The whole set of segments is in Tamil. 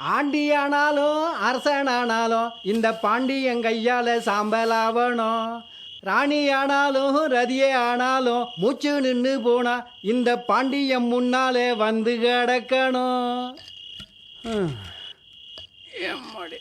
ஆண்டியானாலும் அரசனானாலும் இந்த பாண்டியன் கையால் சாம்பலாவணும் ராணியானாலும் ரதியே ஆனாலும் மூச்சு நின்று போனா இந்த பாண்டியம் முன்னாலே வந்து கிடக்கணும் எம்மாடி.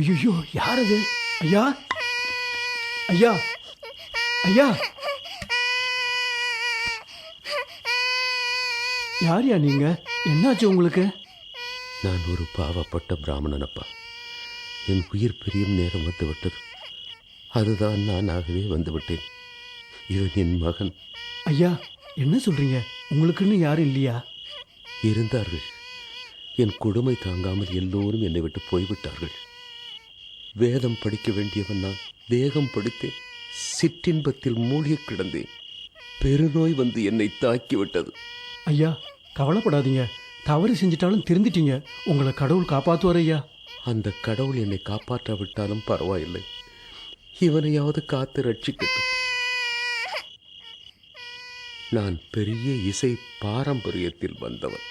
ஐயோ யார் அது ஐயா? ஐயா? ஐயா? யார்யா நீங்க? என்னாச்சு உங்களுக்கு? நான் ஒரு பாவப்பட்ட பிராமணனப்பா. என் உயிர் பிரியும் நேரம் வந்து விட்டது அதுதான் நானாகவே வந்து விட்டேன் இவன் என் மகன். ஐயா என்ன சொல்றீங்க? உங்களுக்குன்னு யாரும் இல்லையா? இருந்தார்கள். என் கொடுமை தாங்காமல் எல்லோரும் என்னை விட்டு போய்விட்டார்கள். வேதம் படிக்க வேண்டியவன் நான் தேகம் படித்தேன் சிற்றின்பத்தில் மூழ்கி கிடந்தேன். பெருநோய் வந்து என்னை தாக்கிவிட்டது. ஐயா கவலைப்படாதீங்க. தவறு செஞ்சிட்டாலும் திருந்திட்டீங்க. உங்களை கடவுள் காப்பாத்துவார் ஐயா. அந்த கடவுள் என்னை காப்பாற்றாவிட்டாலும் பரவாயில்லை. இவனையாவது காத்து ரட்சிக்கட்டும். நான் பெரிய இசை பாரம்பரியத்தில் வந்தவன்.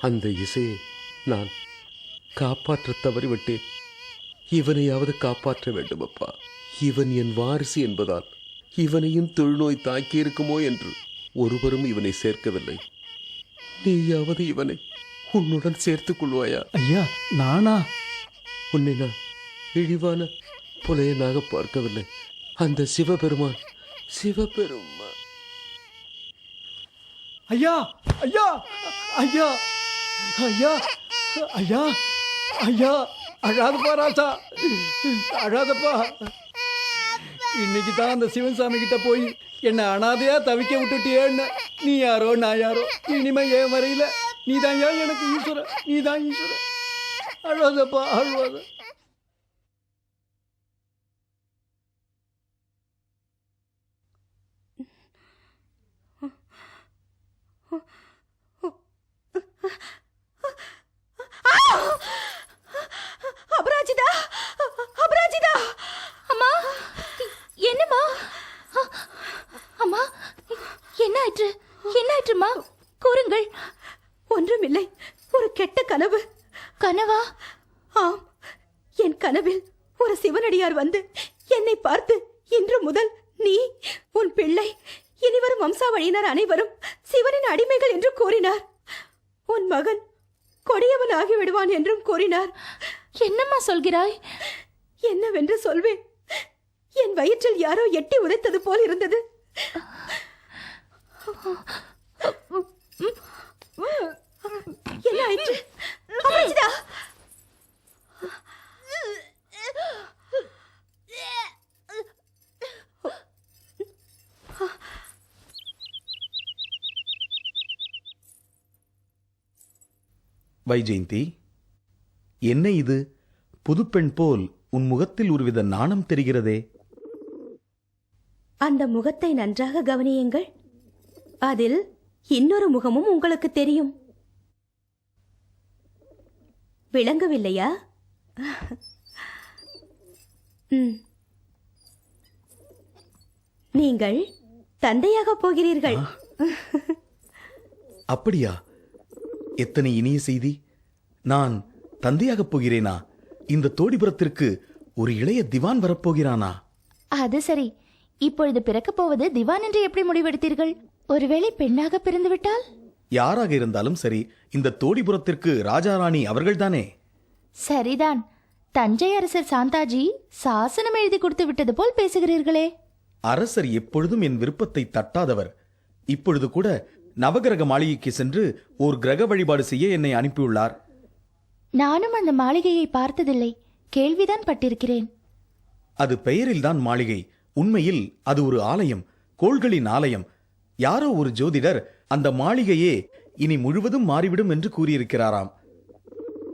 அந்த இசையை நான் காப்பாற்ற தவறிவிட்டேன். இவனையாவது காப்பாற்ற வேண்டும் அப்பா இவன் என் வாரிசு என்பதால் இவனையும் தொழுநோய் தாக்கியிருக்குமோ என்று ஒருவரும் இவனை சேர்க்கவில்லை. நீயாவது இவனை உன்னுடன் சேர்த்துக் கொள்வாயா? ஐயா நானா? உன்னை நான் இழிவான புலையனாக பார்க்கவில்லை. அந்த சிவபெருமான் சிவபெருமான். ஐயா ஐயா ஐயா ஐயா ஐயா ஐயா அழாதப்பா ராசா அழாதப்பா. இன்னைக்கு தான் அந்த சிவன் சாமி கிட்ட போய் என்னை அனாதையா தவிக்க விட்டுட்டியேன்னு நீ யாரோ நான் யாரோ இனிமே ஏன் வரையில நீ தான் ஏன் எனக்கு ஈஸ்வர நீ தான் ஈஸ்வர அழாதப்பா அழுவாத அபராஜிதா அபராஜிதா அம்மா என்னம்மா? அம்மா என்ன ஆயிற்று என்ன ஆயிற்றுமா கூறுங்கள். ஒன்றுமில்லை. ஒரு கெட்ட கனவு. கனவா? ஆம். என் கனவில் ஒரு சிவனடியார் வந்து என்னை பார்த்து இன்று முதல் நீ உன் பிள்ளை இனிவரும் வம்சாவழியினர் அனைவரும் சிவனின் அடிமைகள் என்று கூறினார். உன் மகன் கொடியவன் ஆகிவிடுவான் என்றும் கூறினார். என்னம்மா சொல்கிறாய்? என்னவென்று சொல்வேன். என் வயிற்றில் யாரோ எட்டி உதைத்தது போல் இருந்தது. என்ன ஆயிற்று? அபராஜிதா! வைஜெயந்தி என்ன இது? புதுப்பெண் போல் உன் முகத்தில் ஒருவித நாணம் தெரிகிறதே. அந்த முகத்தை நன்றாக கவனியுங்கள். அதில் இன்னொரு முகமும் உங்களுக்கு தெரியும். விளங்கவில்லையா. நீங்கள் தந்தையாக போகிறீர்கள். அப்படியா? எத்தனை இனிய செய்தி. நான் தந்தையாகப் போகிறேனா? இந்த தோடிபுரத்திற்கு ஒரு இளைய திவான் வரப்போகிறானா? அது சரி. இப்பொழுது பிறக்கப் போவது திவான் என்று எப்படி முடிவெடுத்தீர்கள்? ஒருவேளை பெண்ணாக பிறந்துவிட்டால்? யாராக இருந்தாலும் சரி இந்த தோடிபுரத்திற்கு ராஜாராணி அவர்கள்தானே? சரிதான். தஞ்சை அரசர் சாந்தாஜி சாசனம் எழுதி கொடுத்து விட்டது போல் பேசுகிறீர்களே. அரசர் எப்பொழுதும் என் விருப்பத்தை தட்டாதவர். இப்பொழுது கூட நவகிரக மாளிகைக்கு சென்று ஓர் கிரக வழிபாடு செய்ய என்னை அனுப்பியுள்ளார். நானும் அந்த மாளிகையை பார்த்ததில்லை. கேள்விதான் பட்டிருக்கிறேன். அது பெயரில்தான் மாளிகை. உண்மையில் அது ஒரு ஆலயம் கோள்களின் ஆலயம். யாரோ ஒரு ஜோதிடர் அந்த மாளிகையே இனி முழுவதும் மாறிவிடும் என்று கூறியிருக்கிறாராம்.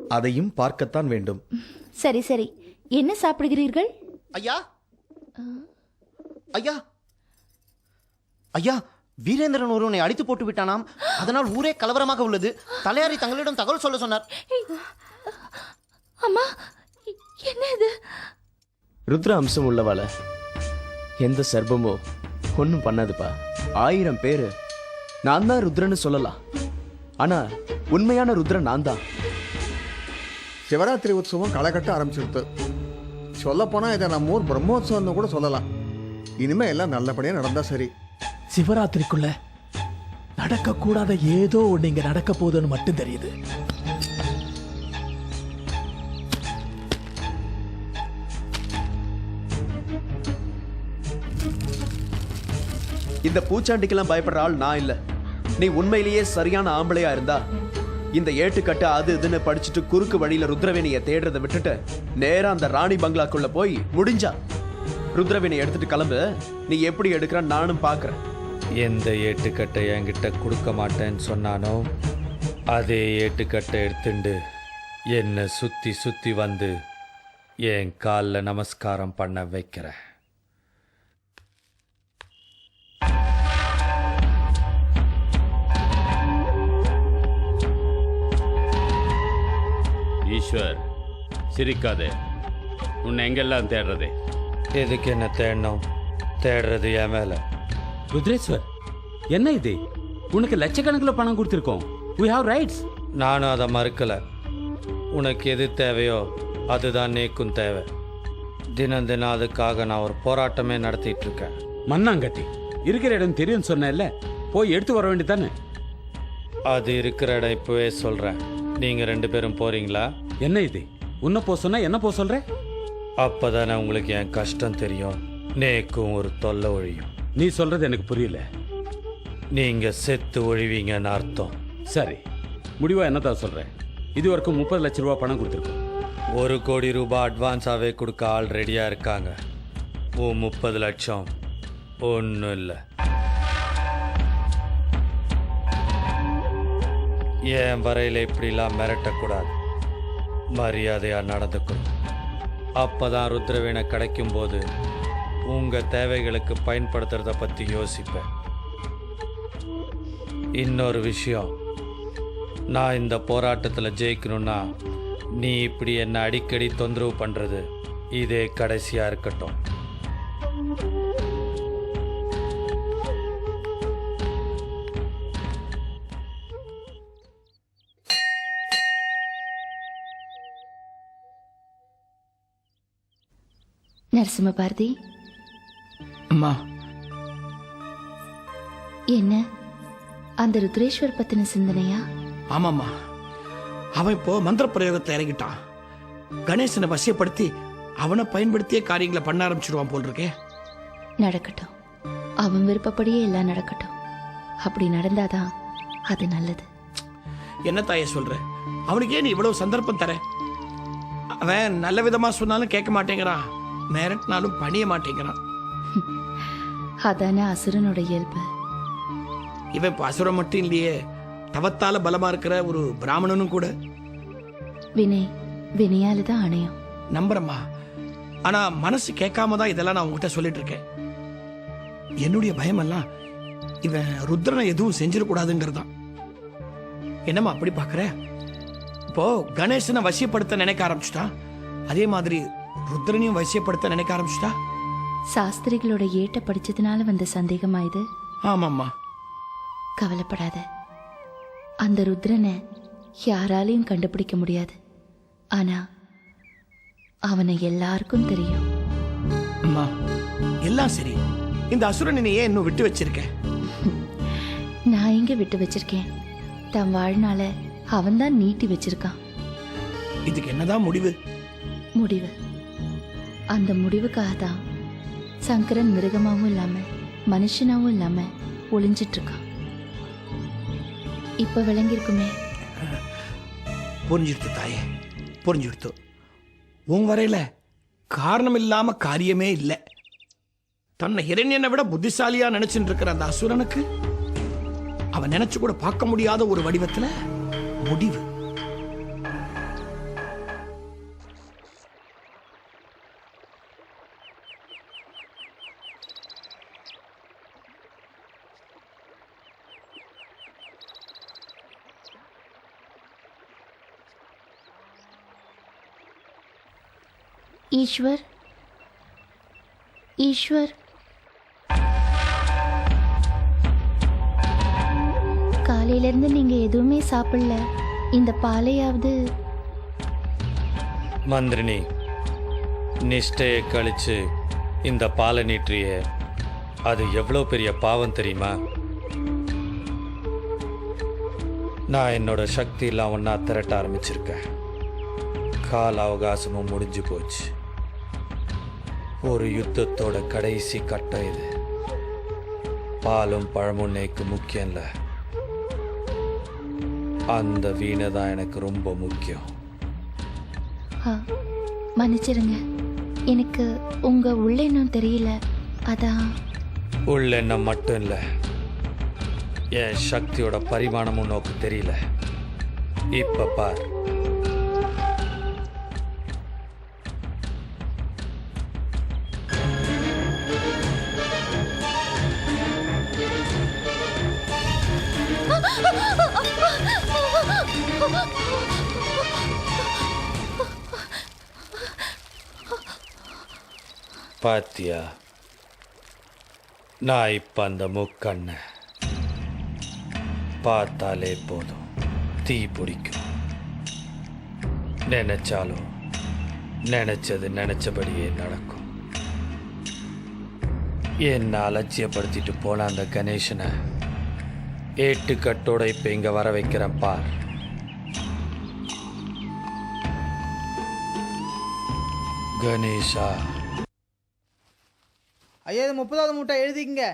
அதையும் பார்க்கத்தான் வேண்டும். சரி சரி. என்ன சாப்பிடுகிறீர்கள்? ஐயா! ஐயா! ஐயா வீரேந்திரன் ஒருவனை அடித்து போட்டு விட்டானாம். அதனால் ஊரே கலவரமாக உள்ளது. தலையாரி தங்களிடம் தகவல் சொல்ல சொன்னார். அம்மா என்ன இது? ருத்ர அம்சம் உள்ளவாள எந்த சர்ப்பமோ ஒன்றும் பண்ணாதுப்பா. ஆயிரம் பேரு. நான் தான் ருத்ரன்னு சொல்லலாம். ஆனா உண்மையான ருத்ரன் நான் தான். சிவராத்திரி உற்சவம் களை கட்ட ஆரம்பிச்சிருது சொல்லப்போனால் இதை நம்ம ஊர் பிரம்மோத்சவம்னு கூட சொல்லலாம். இனிமே எல்லாம் நல்லபடியாக நடந்தா சரி. சிவராத்திரிக்குள்ள நடக்கக்கூடாத ஏதோ ஒண்ணு இங்க நடக்க போகுதுன்னு மட்டும் தெரியுது. இந்த பூச்சாண்டிக்கெல்லாம் பயப்படுற ஆள் நான் இல்ல. நீ உண்மையிலேயே சரியான ஆம்பளையா இருந்தா இந்த ஏட்டுக்கட்டு அது இதுன்னு படிச்சுட்டு குறுக்கு வழியில ருத்ரவேணியை தேடுறதை விட்டுட்டு நேரா அந்த ராணி பங்களாக்குள்ள போய் முடிஞ்சா. ருத்ரவேணி எடுத்துட்டு கிளம்பு. நீ எப்படி எடுக்கிறான்னு நானும் பாக்குறேன். எந்த ஏட்டுக்கட்டை என்கிட்ட கொடுக்க மாட்டேன்னு சொன்னானோ அதே ஏட்டுக்கட்டை எடுத்துண்டு என்னை சுத்தி சுத்தி வந்து என் காலில் நமஸ்காரம் பண்ண வைக்கிறேன். ஈஸ்வர் சிரிக்காதே. உன்னை எங்கெல்லாம் தேடுறது? எதுக்கு என்ன தேடணும்? தேடுறது என் மேலே. ருத்ரேஸ்வர் என்ன இது? உனக்கு லட்சக்கணக்கில் பணம் கொடுத்துருக்கோம். We have ரைட்ஸ் நானும் அதை மறுக்கலை. உனக்கு எது தேவையோ அதுதான் நேக்கும் தேவை. தினம் தினம் அதுக்காக நான் ஒரு போராட்டமே நடத்திட்டு இருக்கேன் மண்ணாங்கட்டி இருக்கிற இடம் தெரியும்னு சொன்னேன்ல போய் எடுத்து வர வேண்டியதானே அது இருக்கிற இடம் இப்போவே சொல்கிறேன் நீங்கள் ரெண்டு பேரும் போறீங்களா? என்ன இது? உன்னை போ சொன்னா என்ன போ சொல்ற? அப்பதானே உங்களுக்கு என் கஷ்டம் தெரியும். நேக்கும் ஒரு தொல்லை ஒழியும். நீ சொல்றது எனக்கு புரியல. நீங்க செத்து ஒழிவீங்கன்னு அர்த்தம். சரி. முடிவா என்னதான் சொல்ற? இது வரைக்கும் முப்பது லட்ச ரூபா பணம் கொடுத்துருக்கோம். ஒரு கோடி ரூபாய் அட்வான்ஸாவே கொடுக்க ஆள் ரெடியா இருக்காங்க. ஓ முப்பது லட்சம். ஒன்றும் இல்லை. என் வரையில் இப்படிலாம் மிரட்டக்கூடாது. மரியாதையாக நடந்துக்கணும். அப்பதான் ருத்ரவீணை கிடைக்கும் போது உங்கள் தேவைகளுக்கு பயன்படுத்துறத பற்றி யோசிப்பேன். இன்னொரு விஷயம் நான் இந்த போராட்டத்தில் ஜெயிக்கணும்னா நீ இப்படி என்னை அடிக்கடி தொந்தரவு பண்ணுறது இதே கடைசியாக இருக்கட்டும். நரசிம்ம பாரதி. அம்மா. என்ன? அந்த ருத்ரேஸ்வர் பத்தின சிந்தனையா? ஆமாம்மா. அவன் இப்போ மந்திர பிரயோகத்தில் இறங்கிட்டான். கணேசனை வசியப்படுத்தி அவனை பயன்படுத்தியே காரியங்களை பண்ண ஆரம்பிச்சிடுவான் போல் இருக்கே நடக்கட்டும். அவன் விருப்பப்படியே எல்லாம் நடக்கட்டும். அப்படி நடந்தாதான் அது நல்லது. என்ன தாயே சொல்ற? அவனுக்கே நீ இவ்வளவு சந்தர்ப்பம் தர. அவன் நல்ல விதமா சொன்னாலும் கேட்க மாட்டேங்கிறான். மிரட்டினாலும் பணிய மாட்டேங்கிறான். அதானே அசுரனோட இயல்பு. இவன் இப்போ அசுரம் மட்டும் இல்லையே தவத்தால பலமா இருக்கிற ஒரு பிராமணனும் கூட. வினை வினையால தான் அணையும். நம்புறம்மா. ஆனா மனசு கேட்காம தான் இதெல்லாம் நான் உங்ககிட்ட சொல்லிட்டு இருக்கேன். என்னுடைய பயமெல்லாம் இவன் ருத்ரனை எதுவும் செஞ்சிடக்கூடாதுங்கிறதான். என்னம்மா அப்படி பார்க்கற இப்போ கணேசனை வசியப்படுத்த நினைக்க ஆரம்பிச்சிட்டான். அதே மாதிரி ருத்ரனையும் வசியப்படுத்த நினைக்க ஆரம்பிச்சிட்டா? சாஸ்திரிகளோட ஏட்ட படிச்சதுனால வந்த சந்தேகமா இது? ஆமாம்மா. கவலைப்படாத. அந்த ருத்ரனை யாராலையும் கண்டுபிடிக்க முடியாது. ஆனா அவனை எல்லாருக்கும் தெரியும். அம்மா எல்லாம் சரி. இந்த அசுரனை ஏன் இன்னும் விட்டு வச்சிருக்க. நான் எங்க விட்டு வச்சிருக்கேன்? தன் வாழ்நாள அவன்தான் நீட்டி வச்சிருக்கான். இதுக்கு என்னதான் முடிவு? முடிவு. அந்த முடிவுக்காக தான் சங்கரன் மிருகமாகவும் இல்லாம மனுஷனாகவும் இல்லாம ஒளிஞ்சிட்டு இருக்கான் இப்ப விளங்கியிருக்குமே. புரிஞ்சுடுத்து தாயே புரிஞ்சுடுத்து. உன் வரையில காரணம் இல்லாம காரியமே இல்லை. தன்னை இரண்யனை விட புத்திசாலியா நினைச்சுட்டு இருக்கிற அந்த அசுரனுக்கு அவன் நினைச்சு கூட பார்க்க முடியாத ஒரு வடிவத்துல முடிவு. ஈஸ்வர். ஈஸ்வர். காலையிலேருந்து நீங்கள் எதுவுமே சாப்பிடல. இந்த பாலையாவது. மந்திரினி நிஷ்டையை கழிச்சு இந்த பாலை நீற்றிய அது எவ்வளோ பெரிய பாவம் தெரியுமா? நான் என்னோட சக்தி ஒன்றா திரட்ட ஆரம்பிச்சிருக்கேன். கால அவகாசமும் முடிஞ்சு போச்சு. ஒரு யுத்தத்தோட கடைசி கட்டம் இது. பாலும் பழமும் நேக்கு முக்கியம் இல்லை அந்த வீணை தான் எனக்கு ரொம்ப முக்கியம். மன்னிச்சிருங்க. எனக்கு உங்க உள்ளெண்ணம் தெரியல. அதான். உள்ளெண்ணம் மட்டும் இல்லை. என் சக்தியோட பரிமாணமும் உனக்கு தெரியல. இப்ப பார். பாத்தியா? நான் இப்ப அந்த முக்கண்ணை பார்த்தாலே போதும். தீ பிடிக்கும். நினைச்சாலும் நினைச்சது நினைச்சபடியே நடக்கும். என்ன அலட்சியப்படுத்திட்டு போன அந்த கணேசனை ஏட்டுக்கட்டோட இப்ப இங்க வர வைக்கிறேன் பார். கணேஷா ஐயா இது முப்பதாவது மூட்டை எழுதிக்கங்க.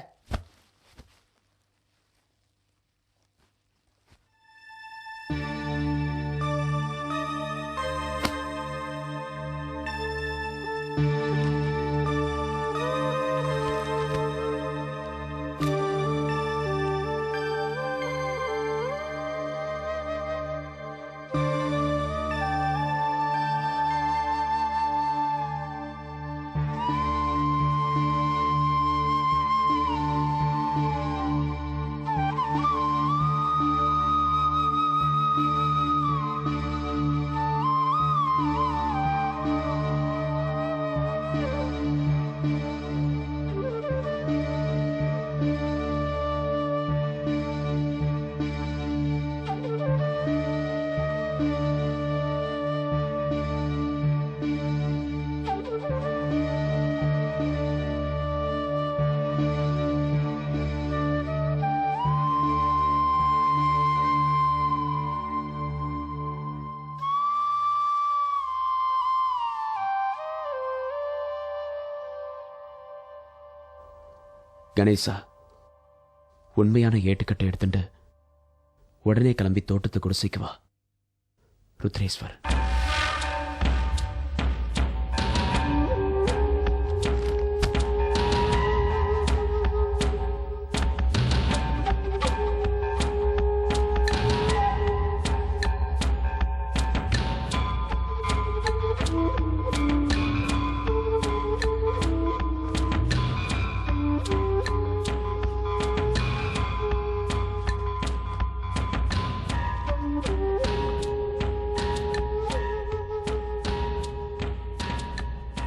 கணேசா உண்மையான ஏட்டுக்கட்டை எடுத்துட்டு உடனே கிளம்பி தோட்டத்து குடிசைக்கு வா ருத்ரேஸ்வர்.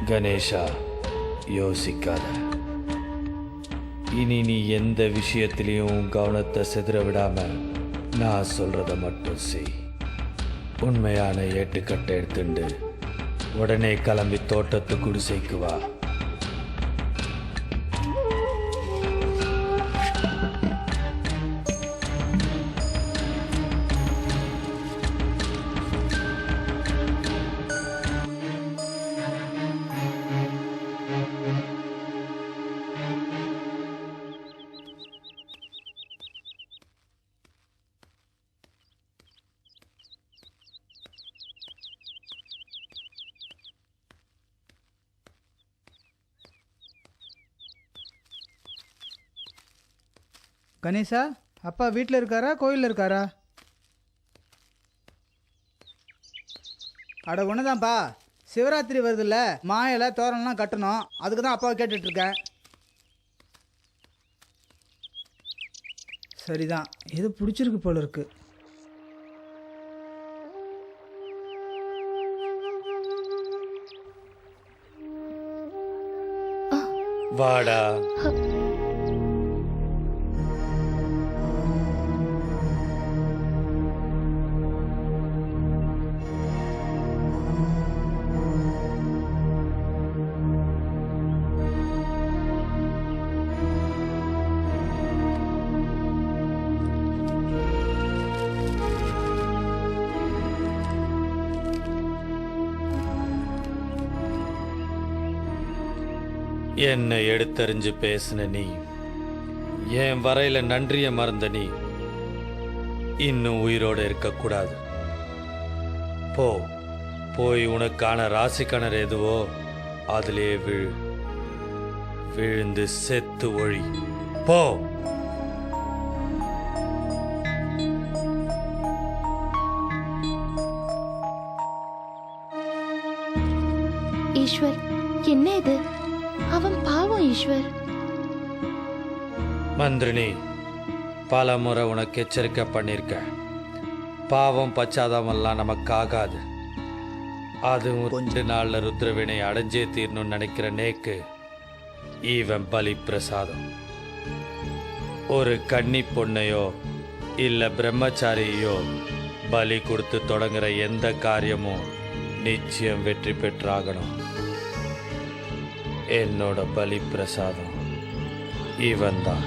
கணேஷா யோசிக்காத. இனி நீ எந்த விஷயத்திலையும் கவனத்தை சிதற விடாம நான் சொல்றத மட்டும் செய். உண்மையான ஏட்டுக்கட்டை எடுத்துண்டு உடனே கிளம்பி தோட்டத்து குடிசைக்கு வா. கணேசா அப்பா வீட்டில் இருக்காரா கோயிலில் இருக்காரா? அட ஒன்றுதான்ப்பா சிவராத்திரி வருதுல்ல மாயில தோரணம்லாம் கட்டணும். அதுக்கு தான் அப்பாவை கேட்டுட்டு இருக்கேன் சரிதான். எது பிடிச்சிருக்கு போல இருக்கு. வாடா. என்னை எடுத்தறிஞ்சு பேசின நீ என் வரையில நன்றிய மறந்த நீ இன்னும் உயிரோட இருக்கக்கூடாது. போ போய் உனக்கான ராசி எதுவோ அதிலே விழு. விழுந்து செத்து ஒழி. போ! ஈஸ்வர் என்ன இது? அவன் பாவம் ஈஸ்வர். மந்திரினி பல முறை உனக்கு எச்சரிக்கை பண்ணியிருக்க பாவம் பச்சாதாமெல்லாம் நமக்கு ஆகாது அதுவும் கொஞ்ச நாள்ல ருத்ரவினை அடைஞ்சே தீரணும்னு நினைக்கிற நேக்கு ஈவன் பலி பிரசாதம் ஒரு கன்னி பொண்ணையோ இல்ல பிரம்மச்சாரியையோ பலி கொடுத்து தொடங்குற எந்த காரியமும் நிச்சயம் வெற்றி பெற்றாகணும். என்னோட பலி பிரசாதம் இவன் தான்